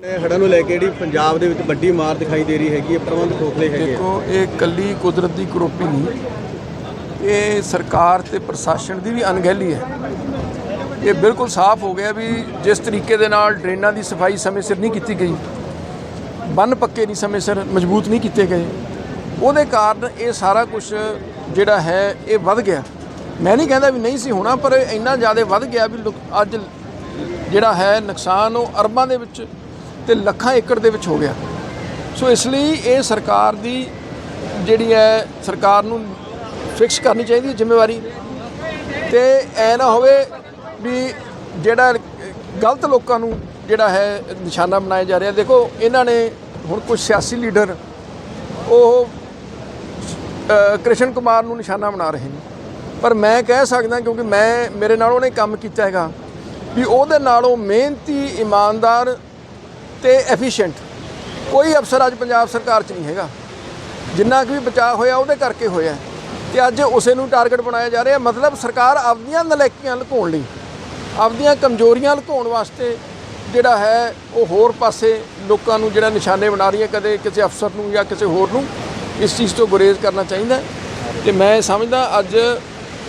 ਹੜ੍ਹਾਂ ਨੂੰ ਲੈ ਕੇ ਜਿਹੜੀ ਪੰਜਾਬ ਦੇ ਵਿੱਚ ਵੱਡੀ ਮਾਰ ਦਿਖਾਈ ਦੇ ਰਹੀ ਹੈਗੀ ਹੈ, ਪ੍ਰਬੰਧ ਖੋਖਲੇ ਹੈਗੇ ਦੇਖੋ, ਇਹ ਕੱਲੀ ਕੁਦਰਤ ਦੀ ਕਰੋਪੀ ਨਹੀਂ, ਇਹ ਸਰਕਾਰ ਤੇ ਪ੍ਰਸ਼ਾਸਨ ਦੀ ਵੀ ਅਣਗਹਿਲੀ ਹੈ। ਇਹ ਬਿਲਕੁਲ ਸਾਫ਼ ਹੋ ਗਿਆ ਵੀ ਜਿਸ ਤਰੀਕੇ ਦੇ ਨਾਲ ਡਰੇਨਾਂ ਦੀ ਸਫ਼ਾਈ ਸਮੇਂ ਸਿਰ ਨਹੀਂ ਕੀਤੀ ਗਈ, ਬੰਨ ਪੱਕੇ ਨਹੀਂ ਸਮੇਂ ਸਿਰ ਮਜ਼ਬੂਤ ਨਹੀਂ ਕੀਤੇ ਗਏ, ਉਹਦੇ ਕਾਰਨ ਇਹ ਸਾਰਾ ਕੁਝ ਜਿਹੜਾ ਹੈ, ਇਹ ਵੱਧ ਗਿਆ। ਮੈਂ ਨਹੀਂ ਕਹਿੰਦਾ ਵੀ ਨਹੀਂ ਸੀ ਹੋਣਾ, ਪਰ ਇੰਨਾ ਜ਼ਿਆਦਾ ਵੱਧ ਗਿਆ ਵੀ ਲੋਕ- ਅੱਜ ਜਿਹੜਾ ਹੈ, ਨੁਕਸਾਨ ਉਹ ਅਰਬਾਂ ਦੇ ਵਿੱਚ ਤੇ ਲੱਖਾਂ ਏਕੜ ਦੇ ਵਿੱਚ ਹੋ ਗਿਆ। ਸੋ ਇਸ ਲਈ ਇਹ ਸਰਕਾਰ ਦੀ ਜਿਹੜੀ ਹੈ, ਸਰਕਾਰ ਨੂੰ ਫਿਕਸ ਕਰਨੀ ਚਾਹੀਦੀ ਹੈ ਜ਼ਿੰਮੇਵਾਰੀ। ਤੇ ਐ ਨਾ ਹੋਵੇ ਵੀ ਜਿਹੜਾ ਗਲਤ ਲੋਕਾਂ ਨੂੰ ਜਿਹੜਾ ਹੈ ਨਿਸ਼ਾਨਾ ਬਣਾਇਆ ਜਾ ਰਿਹਾ। ਦੇਖੋ, ਇਹਨਾਂ ਨੇ ਹੁਣ ਕੁਝ ਸਿਆਸੀ ਲੀਡਰ, ਉਹ ਕ੍ਰਿਸ਼ਨ ਕੁਮਾਰ ਨੂੰ ਨਿਸ਼ਾਨਾ ਬਣਾ ਰਹੇ ਨੇ। ਪਰ ਮੈਂ ਕਹਿ ਸਕਦਾ ਕਿਉਂਕਿ ਮੈਂ, ਮੇਰੇ ਨਾਲ ਉਹਨੇ ਕੰਮ ਕੀਤਾ ਹੈਗਾ। ਵੀ ਉਹਦੇ ਨਾਲੋਂ ਮਿਹਨਤੀ, ਇਮਾਨਦਾਰ ਤੇ ਐਫੀਸ਼ੀਐਂਟ ਕੋਈ ਅਫਸਰ ਅੱਜ ਪੰਜਾਬ ਸਰਕਾਰ 'ਚ ਨਹੀਂ ਹੈਗਾ ਜਿੰਨਾ ਕੁ ਵੀ ਬਚਾਅ ਹੋਇਆ ਉਹਦੇ ਕਰਕੇ ਹੋਇਆ ਤੇ ਅੱਜ ਉਸੇ ਨੂੰ ਟਾਰਗੇਟ ਬਣਾਇਆ ਜਾ ਰਿਹਾ ਮਤਲਬ ਸਰਕਾਰ ਆਪਦੀਆਂ ਨਲਾਇਕੀਆਂ ਲੁਕਾਉਣ ਲਈ, ਆਪਦੀਆਂ ਕਮਜ਼ੋਰੀਆਂ ਲੁਕਾਉਣ ਵਾਸਤੇ ਜਿਹੜਾ ਹੈ, ਉਹ ਹੋਰ ਪਾਸੇ ਲੋਕਾਂ ਨੂੰ ਜਿਹੜਾ ਨਿਸ਼ਾਨੇ ਬਣਾ ਰਹੀ ਹੈ, ਕਦੇ ਕਿਸੇ ਅਫਸਰ ਨੂੰ ਜਾਂ ਕਿਸੇ ਹੋਰ ਨੂੰ, ਇਸ ਚੀਜ਼ ਤੋਂ ਗੁਰੇਜ਼ ਕਰਨਾ ਚਾਹੀਦਾ ਹੈ। ਤੇ ਮੈਂ ਸਮਝਦਾ ਅੱਜ,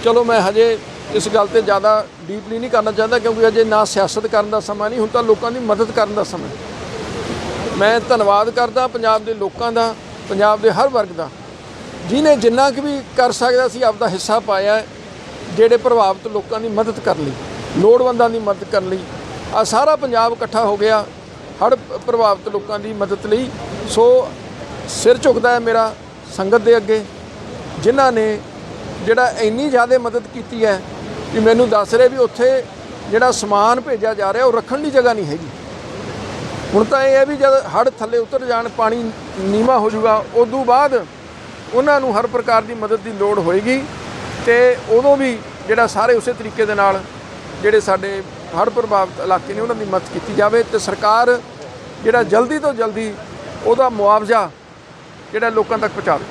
ਚਲੋ ਮੈਂ ਹਜੇ ਇਸ ਗੱਲ ਤੇ ਜ਼ਿਆਦਾ ਡੀਪਲੀ ਨਹੀਂ ਕਰਨਾ ਚਾਹੁੰਦਾ, ਕਿਉਂਕਿ ਅਜੇ ਨਾ ਸਿਆਸਤ ਕਰਨ ਦਾ ਸਮਾਂ ਨਹੀਂ, ਹੁਣ ਤਾਂ ਲੋਕਾਂ ਦੀ ਮਦਦ ਕਰਨ ਦਾ ਸਮਾਂ ਹੈ। ਮੈਂ ਧੰਨਵਾਦ ਕਰਦਾ ਪੰਜਾਬ ਦੇ ਲੋਕਾਂ ਦਾ, ਪੰਜਾਬ ਦੇ ਹਰ ਵਰਗ ਦਾ ਜਿਨੇ ਜਿੰਨਾ ਕੁ ਵੀ ਕਰ ਸਕਦਾ ਸੀ, ਆਪਦਾ ਹਿੱਸਾ ਪਾਇਆ ਜਿਹੜੇ ਪ੍ਰਭਾਵਿਤ ਲੋਕਾਂ ਦੀ ਮਦਦ ਕਰਨ ਲਈ, ਲੋੜਵੰਦਾਂ ਦੀ ਮਦਦ ਕਰਨ ਲਈ। ਆ ਸਾਰਾ ਪੰਜਾਬ ਇਕੱਠਾ ਹੋ ਗਿਆ ਹੜ ਪ੍ਰਭਾਵਿਤ ਲੋਕਾਂ ਦੀ ਮਦਦ ਲਈ। ਸੋ ਸਿਰ ਝੁਕਦਾ ਹੈ ਮੇਰਾ ਸੰਗਤ ਦੇ ਅੱਗੇ, ਜਿਨ੍ਹਾਂ ਨੇ ਜਿਹੜਾ ਇੰਨੀ ਜ਼ਿਆਦਾ ਮਦਦ ਕੀਤੀ ਹੈ ਕਿ ਮੈਨੂੰ ਦੱਸ ਰਹੇ ਵੀ ਉੱਥੇ ਜਿਹੜਾ ਸਮਾਨ ਭੇਜਿਆ ਜਾ ਰਿਹਾ, ਉਹ ਰੱਖਣ ਦੀ ਜਗ੍ਹਾ ਨਹੀਂ ਹੈਗੀ। ਹੁਣ ਤਾਂ ਇਹ ਹੈ ਵੀ ਜਦ ਹੜ ਥੱਲੇ ਉਤਰ ਜਾਣ, ਪਾਣੀ ਨੀਵਾ ਹੋ ਜਾਊਗਾ, ਉਦੋਂ ਬਾਅਦ ਉਹਨਾਂ ਨੂੰ ਹਰ ਪ੍ਰਕਾਰ ਦੀ ਮਦਦ ਦੀ ਲੋੜ ਹੋਏਗੀ ਤੇ ਉਦੋਂ ਵੀ ਜਿਹੜਾ ਸਾਰੇ ਉਸੇ ਤਰੀਕੇ ਦੇ ਨਾਲ ਜਿਹੜੇ ਸਾਡੇ ਹੜ ਪ੍ਰਭਾਵਿਤ ਇਲਾਕੇ ਨੇ, ਉਹਨਾਂ ਦੀ ਮਦਦ ਕੀਤੀ ਜਾਵੇ ਤੇ ਸਰਕਾਰ ਜਿਹੜਾ ਜਲਦੀ ਤੋਂ ਜਲਦੀ ਉਹਦਾ ਮੁਆਵਜ਼ਾ ਜਿਹੜਾ ਲੋਕਾਂ ਤੱਕ ਪਹੁੰਚਾਵੇ